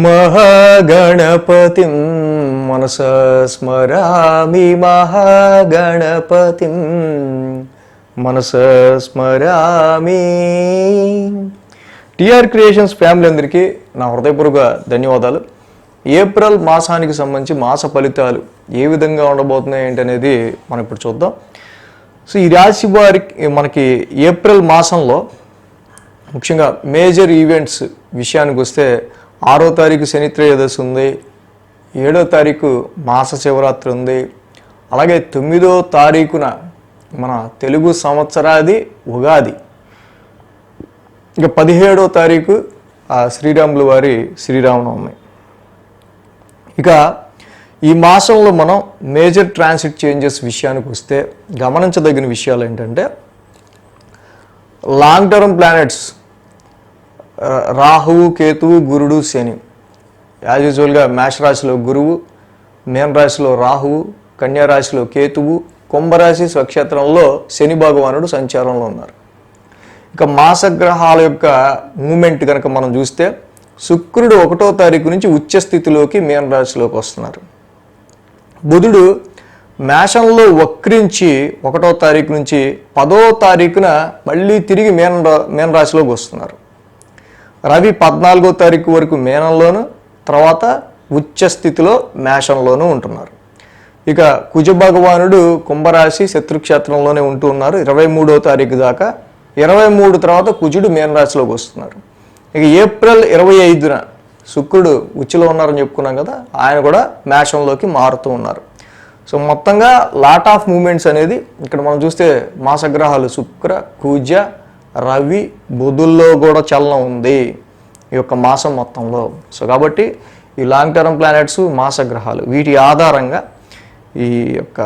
మహాగణపతిం మనస స్మరామి మహాగణపతిం మనస స్మరామి. టిఆర్ క్రియేషన్స్ ఫ్యామిలీ అందరికీ నా హృదయపూర్వక ధన్యవాదాలు. ఏప్రిల్ మాసానికి సంబంధించి మాస ఫలితాలు ఏ విధంగా ఉండబోతున్నాయి ఏంటనేది మనం ఇప్పుడు చూద్దాం. సో ఈ రాశి వారికి మనకి ఏప్రిల్ మాసంలో ముఖ్యంగా మేజర్ ఈవెంట్స్ విషయానికి వస్తే ఆరో తారీఖు శని త్రయోదశి ఉంది ఏడో తారీఖు మాస శివరాత్రి ఉంది అలాగే తొమ్మిదో తారీఖున మన తెలుగు సంవత్సరాది ఉగాది. ఇక పదిహేడో తారీఖు ఆ శ్రీరాములు వారి శ్రీరామనవమి. ఇక ఈ మాసంలో మనం మేజర్ ట్రాన్సిట్ చేంజెస్ విషయానికి వస్తే గమనించదగిన విషయాలు ఏంటంటే లాంగ్ టర్మ్ ప్లానెట్స్ రాహువు కేతువు గురుడు శని. యాజ్ యూజువల్గా మేష రాశిలో గురువు మేన రాశిలో రాహువు కన్యా రాశిలో కేతువు కుంభరాశి స్వక్షేత్రంలో శని భగవానుడు సంచారంలో ఉన్నారు. ఇక మాసగ్రహాల యొక్క మూమెంట్ కనుక మనం చూస్తే శుక్రుడు ఒకటో తారీఖు నుంచి ఉచ్చ స్థితిలోకి మీన రాశిలోకి వస్తున్నారు. బుధుడు మేషంలో వక్రించి ఒకటో తారీఖు నుంచి పదో తారీఖున మళ్ళీ తిరిగి మీన రా- మీన రాశిలోకి వస్తున్నారు. రవి పద్నాలుగో తారీఖు వరకు మేనంలోను తర్వాత ఉచ్చ స్థితిలో మేషంలోనూ ఉంటున్నారు. ఇక కుజ భగవానుడు కుంభరాశి శత్రుక్షేత్రంలోనే ఉంటూ ఉన్నారు. ఇరవై మూడో తారీఖు దాకా ఇరవై మూడు తర్వాత కుజుడు మీనరాశిలోకి వస్తున్నారు. ఇక ఏప్రిల్ ఇరవై ఐదున శుక్రుడు ఉచ్చిలో ఉన్నారని చెప్పుకున్నాం కదా ఆయన కూడా మేషంలోకి మారుతూ ఉన్నారు. సో మొత్తంగా లాట్ ఆఫ్ మూమెంట్స్ అనేది ఇక్కడ మనం చూస్తే మాసగ్రహాలు శుక్ర కుజ రవి బుధుల్లో కూడా చలనం ఉంది ఈ యొక్క మాసం మొత్తంలో. సో కాబట్టి ఈ లాంగ్ టర్మ్ ప్లానెట్స్ మాసగ్రహాలు వీటి ఆధారంగా ఈ యొక్క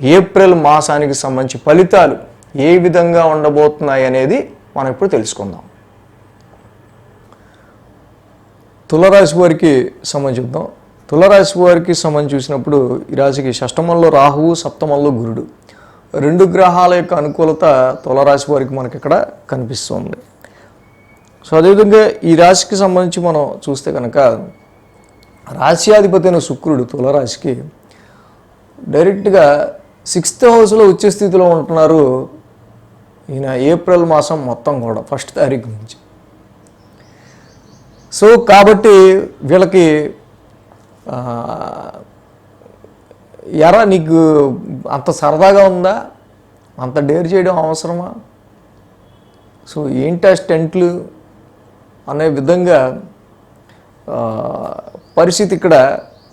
ఏప్రిల్ మాసానికి సంబంధించి ఫలితాలు ఏ విధంగా ఉండబోతున్నాయి అనేది మనం ఇప్పుడు తెలుసుకుందాం. తులరాశి వారికి సంబంధించి చూద్దాం. తులరాశి వారికి సంబంధించి చూసినప్పుడు ఈ రాశికి షష్టమంలో రాహువు సప్తమంలో గురుడు. రెండు గ్రహాల యొక్క అనుకూలత తులరాశి వారికి మనకి ఇక్కడ కనిపిస్తుంది. సో అదేవిధంగా ఈ రాశికి సంబంధించి మనం చూస్తే కనుక రాశ్యాధిపతి అయిన శుక్రుడు తులరాశికి డైరెక్ట్గా సిక్స్త్ హౌస్లో ఉచ్చ స్థితిలో ఉంటున్నారు ఈయన ఏప్రిల్ మాసం మొత్తం కూడా ఫస్ట్ తారీఖు నుంచి. సో కాబట్టి వీళ్ళకి ఎరా నీకు అంత సరదాగా ఉందా? అంత డేర్ చేయడం అవసరమా? సో ఏంటి ఆ స్టెంట్లు అనే విధంగా పరిస్థితి ఇక్కడ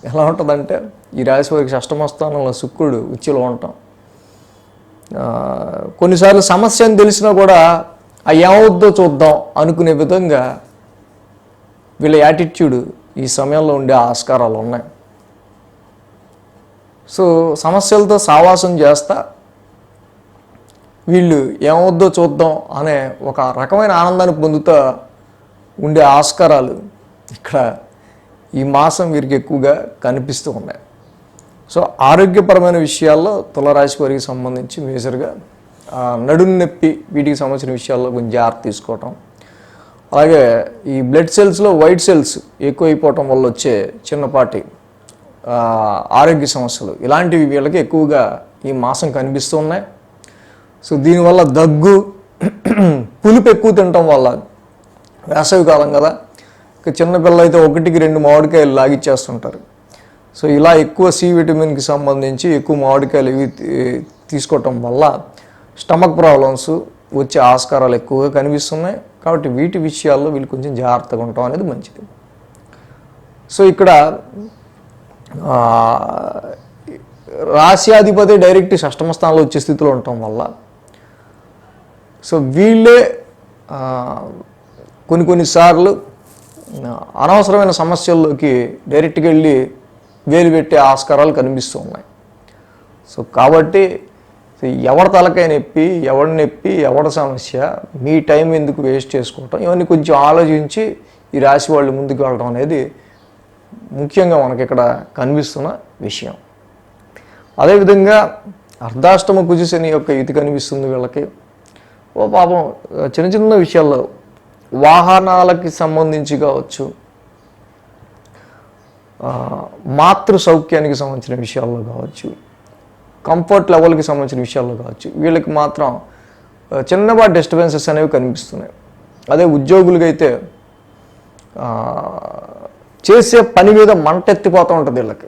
ఎలా ఉంటుందంటే ఈ రాశి వారికి షష్టమస్థానంలో శుక్రుడు ఉచ్చులో ఉంటాం. కొన్నిసార్లు సమస్య అని తెలిసినా కూడా ఆ ఏమవుద్దో చూద్దాం అనుకునే విధంగా వీళ్ళ యాటిట్యూడ్ ఈ సమయంలో ఉండే ఆస్కారాలు ఉన్నాయి. సో సమస్యలతో సావాసం చేస్తా వీళ్ళు ఏమవుద్దో చూద్దాం అనే ఒక రకమైన ఆనందాన్ని పొందుతా ఉండే ఆస్కారాలు ఇక్కడ ఈ మాసం వీరికి ఎక్కువగా కనిపిస్తూ ఉన్నాయి. సో ఆరోగ్యపరమైన విషయాల్లో తులరాశి వారికి సంబంధించి మేజర్గా నడుము నొప్పి వీటికి సంబంధించిన విషయాల్లో కొంచెం జాగ్రత్త తీసుకోవటం. అలాగే ఈ బ్లడ్ సెల్స్లో వైట్ సెల్స్ ఎక్కువైపోవటం వల్ల వచ్చే చిన్నపాటి ఆరోగ్య సమస్యలు. ఇలాంటివి వీళ్ళకి ఎక్కువగా ఈ మాసం కనిపిస్తూ ఉన్నాయి. సో దీనివల్ల దగ్గు పులుపు ఎక్కువ తినటం వల్ల వేసవి కాలం కదా ఇక చిన్నపిల్ల అయితే ఒకటికి రెండు మామిడికాయలు లాగిచ్చేస్తుంటారు. సో ఇలా ఎక్కువ సి విటమిన్కి సంబంధించి ఎక్కువ మామిడికాయలు ఇవి తీసుకోవటం వల్ల స్టమక్ ప్రాబ్లమ్స్ వచ్చే ఆస్కారాలు ఎక్కువగా కనిపిస్తున్నాయి. కాబట్టి వీటి విషయాల్లో వీళ్ళు కొంచెం జాగ్రత్తగా ఉండటం అనేది మంచిది. సో ఇక్కడ రాశ్యాధిపతి డైరెక్ట్ షష్టమ స్థానంలో వచ్చే స్థితిలో ఉండటం వల్ల. సో వీళ్ళే కొన్ని కొన్నిసార్లు అనవసరమైన సమస్యల్లోకి డైరెక్ట్గా వెళ్ళి వేలు పెట్టే ఆస్కారాలు కనిపిస్తూ ఉన్నాయి. సో కాబట్టి ఎవరి తలకాయ నొప్పి ఎవడి నొప్పి ఎవరి సమస్య మీ టైం ఎందుకు వేస్ట్ చేసుకోవటం ఇవన్నీ కొంచెం ఆలోచించి ఈ రాశి వాళ్ళు ముందుకు వెళ్ళడం అనేది ముఖ్యంగా మనకి ఇక్కడ కనిపిస్తున్న విషయం. అదేవిధంగా అర్ధాష్టమ కుజశని యొక్క ఇది కనిపిస్తుంది వీళ్ళకి. ఓ పాపం చిన్న చిన్న విషయాల్లో వాహనాలకి సంబంధించి కావచ్చు మాతృ సౌఖ్యానికి సంబంధించిన విషయాల్లో కావచ్చు కంఫర్ట్ లెవెల్కి సంబంధించిన విషయాల్లో కావచ్చు వీళ్ళకి మాత్రం చిన్నపాటి డిస్టర్బెన్సెస్ అనేవి కనిపిస్తున్నాయి. అదే ఉద్యోగులకైతే చేసే పని మీద మంట ఎత్తిపోతూ ఉంటుంది వీళ్ళకి.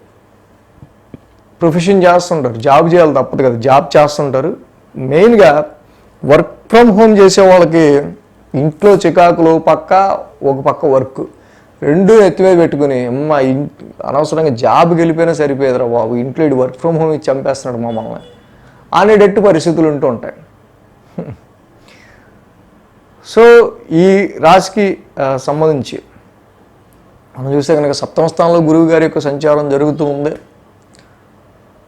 ప్రొఫెషన్ చేస్తుంటారు జాబ్ చేయాలి తప్పదు కదా జాబ్ చేస్తుంటారు. మెయిన్గా వర్క్ ఫ్రమ్ హోమ్ చేసే వాళ్ళకి ఇంట్లో చికాకులు పక్క ఒక పక్క వర్క్. రెండు ఎత్తివే పెట్టుకుని అమ్మ ఇన్- అనవసరంగా జాబ్కి వెళ్ళిపోయినా సరిపోయేదిరా బాబు ఇంట్లో ఇటు వర్క్ ఫ్రమ్ హోమ్ ఇచ్చి చంపేస్తున్నాడు మమ్మల్ని. అనేటట్టు పరిస్థితులు ఉంటూ ఉంటాయి. సో ఈ రాశికి సంబంధించి మనం చూస్తే కనుక సప్తమ స్థానంలో గురువు గారి యొక్క సంచారం జరుగుతూ ఉంది.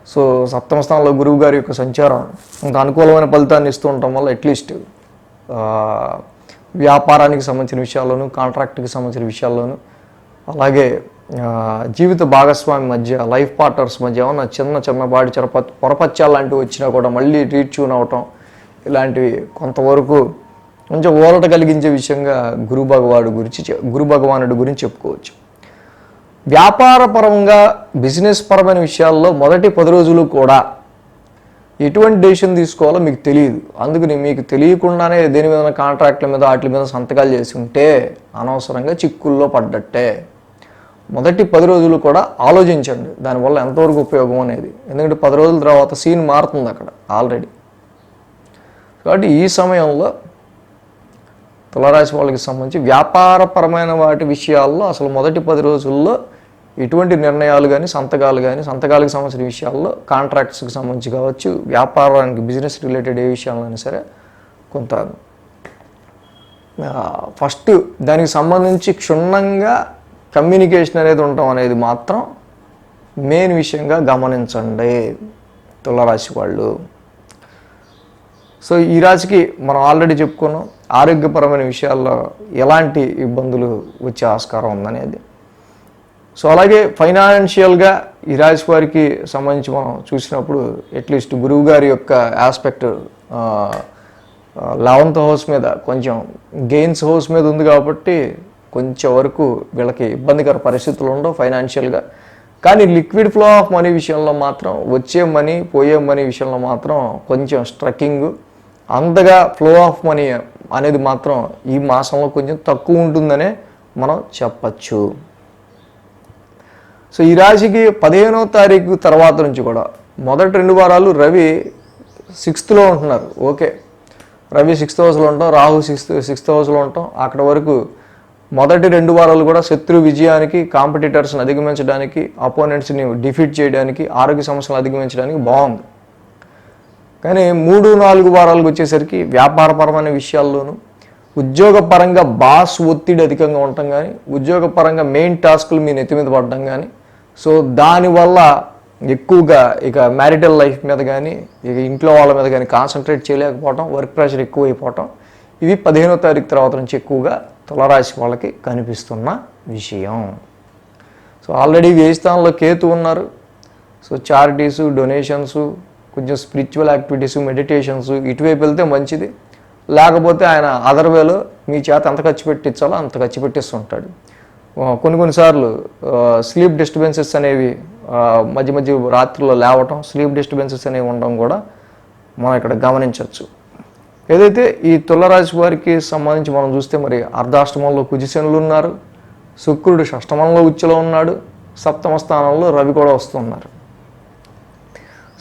సో సప్తమ స్థానంలో గురువు గారి యొక్క సంచారం ఇంకా అనుకూలమైన ఫలితాన్ని ఇస్తూ ఉండటం వల్ల అట్లీస్ట్ వ్యాపారానికి సంబంధించిన విషయాల్లోనూ కాంట్రాక్ట్కి సంబంధించిన విషయాల్లోనూ అలాగే జీవిత భాగస్వామి మధ్య లైఫ్ పార్ట్నర్స్ మధ్య ఏమన్నా చిన్న చిన్న చెరప పొరపత్యాలు లాంటివి వచ్చినా కూడా మళ్ళీ రీట్యూన్ అవటం ఇలాంటివి కొంతవరకు కొంచెం ఊరట కలిగించే విషయంగా గురు భగవాడు గురించి గురు భగవానుడి గురించి చెప్పుకోవచ్చు. వ్యాపారపరంగా బిజినెస్ పరమైన విషయాల్లో మొదటి పది రోజులు కూడా ఎటువంటి డెసిషన్ తీసుకోవాలో మీకు తెలియదు. అందుకని మీకు తెలియకుండానే దేని మీద కాంట్రాక్ట్ల మీద వాటి మీద సంతకాలు చేసి ఉంటే అనవసరంగా చిక్కుల్లో పడ్డట్టే. మొదటి పది రోజులు కూడా ఆలోచించండి. దానివల్ల ఎంతవరకు ఉపయోగం అనేది. ఎందుకంటే పది రోజుల తర్వాత సీన్ మారుతుంది అక్కడ ఆల్రెడీ కాబట్టి ఈ సమయంలో తులరాశి వాళ్ళకి సంబంధించి వ్యాపారపరమైన వాటి విషయాల్లో అసలు మొదటి పది రోజుల్లో ఎటువంటి నిర్ణయాలు కానీ సంతకాలు కానీ సంతకాలకు సంబంధించిన విషయాల్లో కాంట్రాక్ట్స్కి సంబంధించి కావచ్చు వ్యాపారానికి బిజినెస్ రిలేటెడ్ ఏ విషయాలైనా సరే కొంత ఫస్ట్ దానికి సంబంధించి క్షుణ్ణంగా కమ్యూనికేషన్ అనేది ఉండటం అనేది మాత్రం మెయిన్ విషయంగా గమనించండి తులరాశి వాళ్ళు. సో ఈ రాశికి మనం ఆల్రెడీ చెప్పుకున్నాం ఆరోగ్యపరమైన విషయాల్లో ఎలాంటి ఇబ్బందులు వచ్చే ఆస్కారం ఉందనేది. సో అలాగే ఫైనాన్షియల్గా ఈ రాశి వారికి సంబంధించి మనం చూసినప్పుడు అట్లీస్ట్ గురువు గారి యొక్క ఆస్పెక్ట్ లెవెంత్ హౌస్ మీద కొంచెం గెయిన్స్ హౌస్ మీద ఉంది కాబట్టి కొంచెం వరకు వీళ్ళకి ఇబ్బందికర పరిస్థితులు ఉండవు ఫైనాన్షియల్గా. కానీ లిక్విడ్ ఫ్లో ఆఫ్ మనీ విషయంలో మాత్రం వచ్చే మనీ పోయే మనీ విషయంలో మాత్రం కొంచెం స్ట్రక్కింగ్. అంతగా ఫ్లో ఆఫ్ మనీ అనేది మాత్రం ఈ మాసంలో కొంచెం తక్కువ ఉంటుందనే మనం చెప్పచ్చు. సో ఈ రాశికి పదిహేనో తారీఖు తర్వాత నుంచి కూడా మొదటి రెండు వారాలు రవి సిక్స్త్లో ఉంటున్నారు. ఓకే. రవి సిక్స్త్ హౌస్లో ఉంటాం రాహు సిక్స్త్ సిక్స్త్ హౌస్లో ఉంటాం. అక్కడ వరకు మొదటి రెండు వారాలు కూడా శత్రు విజయానికి కాంపిటీటర్స్ని అధిగమించడానికి అపోనెంట్స్ని డిఫీట్ చేయడానికి ఆరోగ్య సమస్యలు అధిగమించడానికి బాగుంది. కానీ మూడు నాలుగు వారాలకు వచ్చేసరికి వ్యాపారపరమైన విషయాల్లోనూ ఉద్యోగపరంగా బాస్ ఒత్తిడి అధికంగా ఉండటం కానీ ఉద్యోగపరంగా మెయిన్ టాస్కులు మీ నెత్తి మీద పడడం కానీ సో దానివల్ల ఎక్కువగా ఇక మ్యారిటల్ లైఫ్ మీద కానీ ఇక ఇంట్లో వాళ్ళ మీద కానీ కాన్సన్ట్రేట్ చేయలేకపోవటం వర్క్ ప్రెషర్ ఎక్కువైపోవటం ఇది ఇవి పదిహేనో తారీఖు తర్వాత నుంచి ఎక్కువగా తులరాశి వాళ్ళకి కనిపిస్తున్న విషయం. సో ఆల్రెడీ వేయి స్థానంలో కేతు ఉన్నారు. సో చారిటీసు డొనేషన్స్ కొంచెం స్పిరిచువల్ యాక్టివిటీస్ మెడిటేషన్స్ ఇటువైపు వెళ్తే మంచిది. లేకపోతే ఆయన అదర్ వేలో మీ చేత ఎంత ఖర్చు పెట్టించాలో అంత ఖర్చు పెట్టిస్తుంటాడు. కొన్ని కొన్నిసార్లు స్లీప్ డిస్టర్బెన్సెస్ అనేవి మధ్య మధ్య రాత్రిలో లేవటం స్లీప్ డిస్టర్బెన్సెస్ అనేవి ఉండడం కూడా మనం ఇక్కడ గమనించవచ్చు. ఏదైతే ఈ తులరాశి వారికి సంబంధించి మనం చూస్తే మరి అర్ధాష్టమంలో కుజిశనులు ఉన్నారు శుక్రుడు షష్టమంలో ఉచ్చులో ఉన్నాడు సప్తమ స్థానంలో రవి కూడా వస్తున్నారు.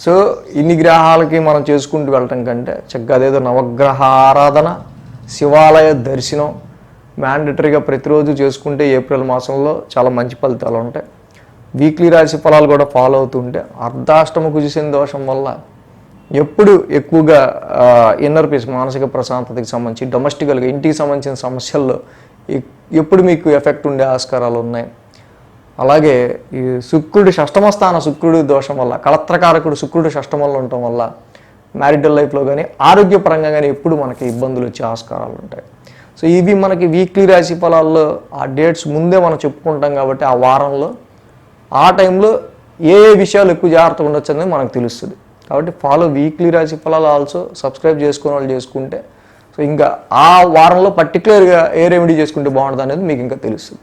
సో ఇన్ని గ్రహాలకి మనం చేసుకుంటూ వెళ్ళటం కంటే చక్కగా అదేదో నవగ్రహ ఆరాధన శివాలయ దర్శనం మ్యాండటరీగా ప్రతిరోజు చేసుకుంటే ఏప్రిల్ మాసంలో చాలా మంచి ఫలితాలు ఉంటాయి. వీక్లీ రాశి ఫలాలు కూడా ఫాలో అవుతుంటే అర్ధాష్టమ కుజిసిన దోషం వల్ల ఎప్పుడు ఎక్కువగా ఇన్నర్ పీస్ మానసిక ప్రశాంతతకి సంబంధించి డొమెస్టికల్గా ఇంటికి సంబంధించిన సమస్యల్లో ఎప్పుడు మీకు ఎఫెక్ట్ ఉండే ఆస్కారాలు ఉన్నాయి? అలాగే ఈ శుక్రుడి షష్టమ స్థాన శుక్రుడి దోషం వల్ల కళత్రకారకుడు శుక్రుడు షష్టమంలో ఉండటం వల్ల మ్యారిటల్ లైఫ్లో కానీ ఆరోగ్యపరంగా కానీ ఎప్పుడు మనకి ఇబ్బందులు వచ్చే ఆస్కారాలు ఉంటాయి. సో ఇవి మనకి వీక్లీ రాశి ఫలాల్లో ఆ డేట్స్ ముందే మనం చెప్పుకుంటాం కాబట్టి ఆ వారంలో ఆ టైంలో ఏ ఏ విషయాలు ఎక్కువ జాగ్రత్తగా ఉండొచ్చు అనేది మనకు తెలుస్తుంది. కాబట్టి ఫాలో వీక్లీ రాశి ఫలాలు ఆల్సో సబ్స్క్రైబ్ చేసుకునే వాళ్ళు చేసుకుంటే సో ఇంకా ఆ వారంలో పర్టికులర్గా ఏ రెమెడీ చేసుకుంటే బాగుంటుంది అనేది మీకు ఇంకా తెలుస్తుంది.